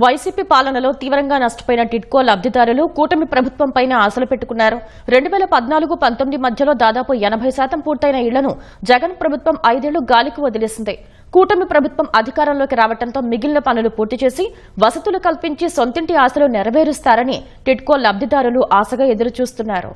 YCP పాలనలో తీవ్రంగా నష్టపోయిన టిడ్కో లబ్దిదారులు కూటమి ప్రభుత్వంపైన ఆశలు పెట్టుకున్నారు. రెండు వేల పద్నాలుగు పంతొమ్మిది మధ్యలో దాదాపు ఎనభై శాతం పూర్తయిన ఇళ్ళను జగన్ ప్రభుత్వం ఐదేళ్ళు గాలికి వదిలేసింది. కూటమి ప్రభుత్వం అధికారంలోకి రావడంతో మిగిలిన పనులు పూర్తి చేసి వసతులు కల్పించి సొంతింటి ఆశలు నెరవేరుస్తారని టిడ్కో లబ్దిదారులు ఆశగా ఎదురుచూస్తున్నారు.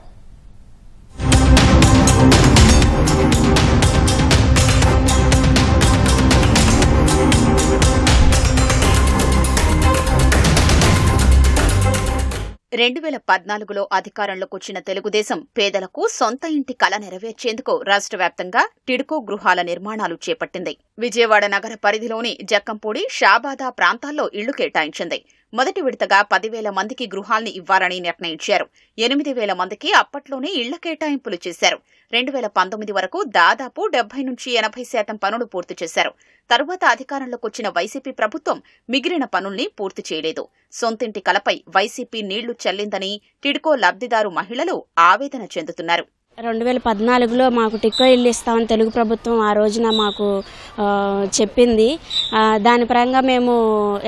రెండు వేల పద్నాలుగులో అధికారంలోకి వచ్చిన తెలుగుదేశం పేదలకు సొంత ఇంటి కల నెరవేర్చేందుకు రాష్ట్ర వ్యాప్తంగా టిడ్కో గృహాల నిర్మాణాలు చేపట్టింది. విజయవాడ నగర పరిధిలోని జక్కంపూడి షాబాదా ప్రాంతాల్లో ఇళ్ళు కేటాయించింది. మొదటి విడతగా పదివేల మందికి గృహాల్ని ఇవ్వాలని నిర్ణయించారు. ఎనిమిది వేల మందికి అప్పట్లోనే ఇళ్ళ కేటాయింపులు చేశారు. రెండు వేల పంతొమ్మిది వరకు దాదాపు డెబ్బై నుంచి ఎనభై శాతం పనులు పూర్తి చేశారు. తరువాత అధికారంలోకి వచ్చిన వైసీపీ ప్రభుత్వం మిగిలిన పనుల్ని పూర్తి చేయలేదు. సొంతింటి కలపై వైసీపీ నీళ్ళు చల్లిందని టిడ్కో లబ్దిదారు మహిళలు ఆవేదన చెందుతున్నారు. రెండు వేల పద్నాలుగులో మాకు టిక్కో ఇల్లు ఇస్తామని తెలుగు ప్రభుత్వం ఆ రోజున మాకు చెప్పింది. దాని పరంగా మేము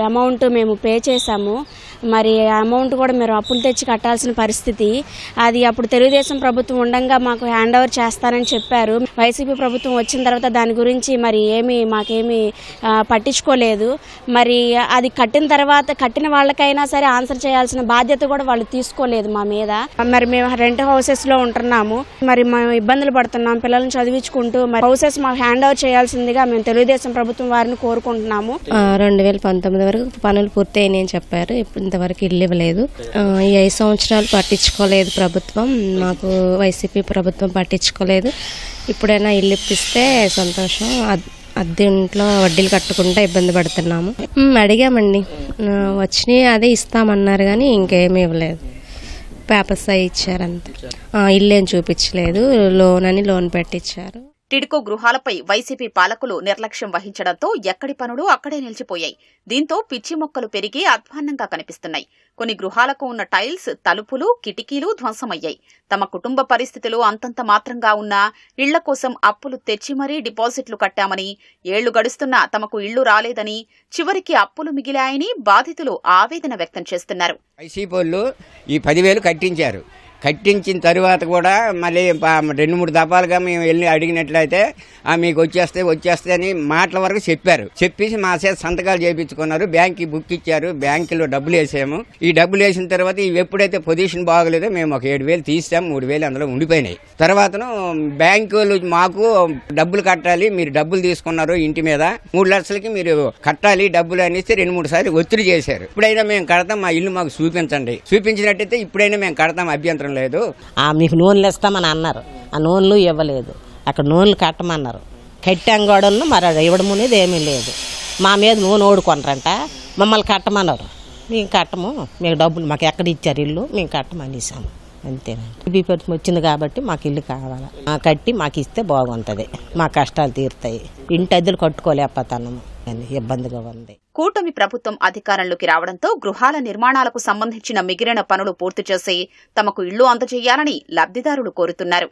అమౌంట్ మేము పే చేశాము. మరి అమౌంట్ కూడా మీరు అప్పులు తెచ్చి కట్టాల్సిన పరిస్థితి. అది అప్పుడు తెలుగుదేశం ప్రభుత్వం ఉండగా మాకు హ్యాండ్ ఓవర్ చేస్తానని చెప్పారు. వైసీపీ ప్రభుత్వం వచ్చిన తర్వాత దాని గురించి మరి ఏమి మాకేమి పట్టించుకోలేదు. మరి అది కట్టిన తర్వాత కట్టిన వాళ్ళకైనా సరే ఆన్సర్ చేయాల్సిన బాధ్యత కూడా వాళ్ళు తీసుకోలేదు మా మీద. మరి మేము రెంట్ హౌసెస్లో ఉంటున్నాము. మరి మేము ఇబ్బందులు పడుతున్నాం పిల్లల్ని చదివించుకుంటూ. మరి హౌసెస్ మాకు హ్యాండ్ ఓవర్ చేయాల్సిందిగా మేము తెలుగుదేశం ప్రభుత్వం వారిని కోరుకుంటున్నాము. రెండు వేల పంతొమ్మిది వరకు పనులు పూర్తయినాయని చెప్పారు. ఇప్పుడు ఇంతవరకు ఇల్లు ఇవ్వలేదు. ఈ ఐదు సంవత్సరాలు పట్టించుకోలేదు ప్రభుత్వం. మాకు వైసీపీ ప్రభుత్వం పట్టించుకోలేదు. ఇప్పుడైనా ఇల్లు ఇప్పిస్తే సంతోషం. అద్దె ఇంట్లో వడ్డీలు కట్టుకుంటా ఇబ్బంది పడుతున్నాము. అడిగామండి. వచ్చినాయి అదే ఇస్తామన్నారు కానీ ఇంకేమీ ఇవ్వలేదు. పేపర్స్ అవి ఇచ్చారంత. ఇల్లు ఇల్లేం చూపించలేదు. లోన్ అని లోన్ పెట్టించారు టిడ్కో గృహాలపై వైసీపీ పాలకులు నిర్లక్ష్యం వహించడంతో ఎక్కడి పనులు అక్కడే నిలిచిపోయాయి. దీంతో పిచ్చి మొక్కలు పెరిగి అధ్వాన్నంగా కనిపిస్తున్నాయి. కొన్ని గృహాలకు ఉన్న టైల్స్ తలుపులు కిటికీలు ధ్వంసమయ్యాయి. తమ కుటుంబ పరిస్థితులు అంతంత మాత్రంగా ఉన్నా ఇళ్ళ కోసం అప్పులు తెచ్చి మరీ డిపాజిట్లు కట్టామని ఏళ్ళు గడుస్తున్నా తమకు ఇళ్ళు రాలేదని చివరికి అప్పులు మిగిలాయని బాధితులు ఆవేదన వ్యక్తం చేస్తున్నారు. వైసీపీ ఈ పదివేలు కట్టించారు. కట్టించిన తర్వాత కూడా మళ్ళీ రెండు మూడు దఫాలుగా మేము వెళ్ళి అడిగినట్లయితే "ఆ, మీకు వచ్చేస్తే వచ్చేస్తే అని మాటల వరకు చెప్పారు. చెప్పేసి మా చేత సంతకాలు చేయించుకున్నారు బ్యాంక్కి బుక్ ఇచ్చారు. బ్యాంకులో డబ్బులు వేసాము. ఈ డబ్బులు వేసిన తర్వాత ఇవి ఎప్పుడైతే పొజిషన్ బాగలేదో మేము ఒక ఏడు వేలు తీసాం. మూడు వేలు అందులో ఉండిపోయినాయి. తర్వాతను బ్యాంకులు మాకు డబ్బులు కట్టాలి. మీరు డబ్బులు తీసుకున్నారు ఇంటి మీద. మూడు లక్షలకి మీరు కట్టాలి. డబ్బులు అనేసి రెండు మూడు సార్లు ఒత్తిడి చేశారు. ఇప్పుడైనా మేము కడతాం. మా ఇల్లు మాకు చూపించండి. చూపించినట్టయితే ఇప్పుడైనా మేము కడతాం అభ్యంతరం. లేదు. ఆ మీకు నూనెలు ఇస్తామని అన్నారు. ఆ నూనెలు ఇవ్వలేదు. అక్కడ నూనెలు కట్టమన్నారు. కట్టాం గోడలను మరి ఇవ్వడం అనేది ఏమీ లేదు. మా మీద నూనె ఓడుకొనరంట మమ్మల్ని కట్టమన్నారు. మేము కట్టము. మీకు డబ్బులు మాకు ఎక్కడ ఇచ్చారు ఇల్లు? మేము కట్టమనేసాము అంతేనండి. బీ వచ్చింది కాబట్టి మాకు ఇల్లు కావాలి. కట్టి మాకు ఇస్తే బాగుంటుంది. మా కష్టాలు తీరుతాయి. ఇంటి అద్దెలు కట్టుకోలేకపోతున్నాము. ఇబ్బందిగా ఉంది. కూటమి ప్రభుత్వం అధికారంలోకి రావడంతో గృహాల నిర్మాణాలకు సంబంధించిన మిగిలిన పనులు పూర్తి చేసి తమకు ఇళ్ళు అందజేయాలని లబ్దిదారులు కోరుతున్నారు.